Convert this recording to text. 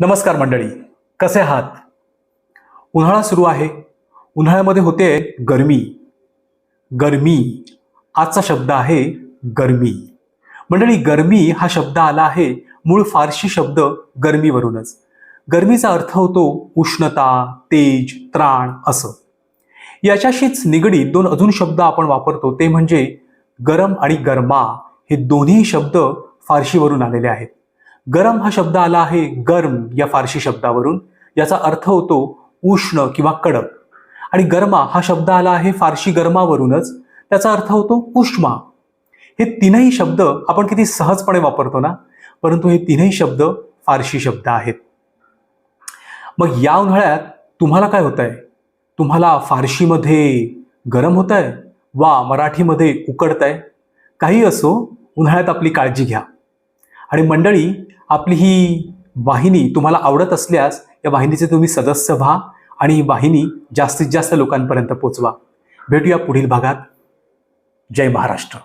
नमस्कार मंडळी कसे आहात? उन्हाळा सुरू आहे. उन्हाळ्यामध्ये होते गरमी. गरमी आजचा शब्द आहे गरमी. मंडळी गरमी हा शब्द आला आहे मूळ फारशी शब्द गरमीवरूनच. गरमीचा अर्थ होतो उष्णता तेज त्राण असं. याच्याशीच निगडीत दोन अजून शब्द आपण वापरतो ते म्हणजे गरम आणि गरमा हे दोन्ही शब्द फारशीवरून आलेले आहेत. गरम हा शब्द आला आहे गर्म या फारशी शब्दावरून. याचा अर्थ होतो उष्ण किंवा कडक. आणि गरमा हा शब्द आला आहे फारशी गरमावरूनच. त्याचा अर्थ होतो उष्मा. हे तीनही शब्द आपण किती सहजपणे वापरतो ना? परंतु हे तीनही शब्द फारशी शब्द आहेत. मग या उन्हाळ्यात तुम्हाला काय होत आहे तुम्हाला फारशीमध्ये गरम होत आहे वा मराठीमध्ये उकडत आहे काही असो उन्हाळ्यात आपली काळजी घ्या. आणि मंडळी आपली ही वाहिनी तुम्हाला आवडत असल्यास या वाहिनीचे तुम्ही सदस्य व्हा आणि ही वाहिनी जास्तीत जास्त लोकांपर्यंत पोचवा. भेटूया पुढील भागात. जय महाराष्ट्र.